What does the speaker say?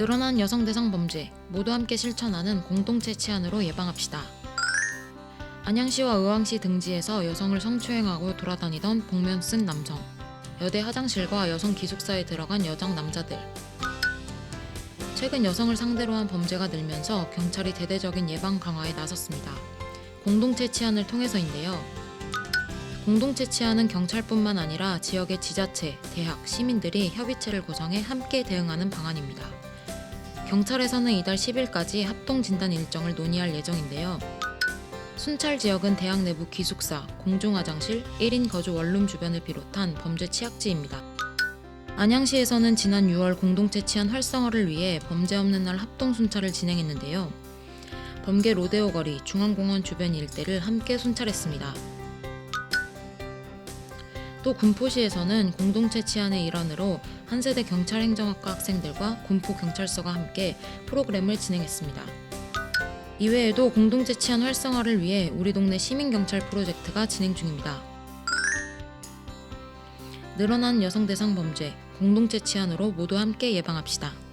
늘어난 여성 대상 범죄 모두 함께 실천하는 공동체 치안으로 예방합시다. 안양시와 의왕시 등지에서 여성을 성추행하고 돌아다니던 복면 쓴 남성. 여대 화장실과 여성 기숙사에 들어간 여장 남자들. 최근 여성을 상대로 한 범죄가 늘면서 경찰이 대대적인 예방 강화에 나섰습니다. 공동체 치안을 통해서인데요. 공동체 치안은 경찰뿐만 아니라 지역의 지자체, 대학, 시민들이 협의체를 구성해 함께 대응하는 방안입니다. 경찰에서는 이달 10일까지 합동 진단 일정을 논의할 예정인데요. 순찰 지역은 대학 내부 기숙사, 공중화장실, 1인 거주 원룸 주변을 비롯한 범죄 취약지입니다. 안양시에서는 지난 6월 공동체 치안 활성화를 위해 범죄 없는 날 합동 순찰을 진행했는데요. 범계 로데오 거리, 중앙공원 주변 일대를 함께 순찰했습니다. 또 군포시에서는 공동체 치안의 일환으로 한세대 경찰행정학과 학생들과 군포경찰서가 함께 프로그램을 진행했습니다. 이외에도 공동체 치안 활성화를 위해 우리 동네 시민경찰 프로젝트가 진행 중입니다. 늘어난 여성 대상 범죄, 공동체 치안으로 모두 함께 예방합시다.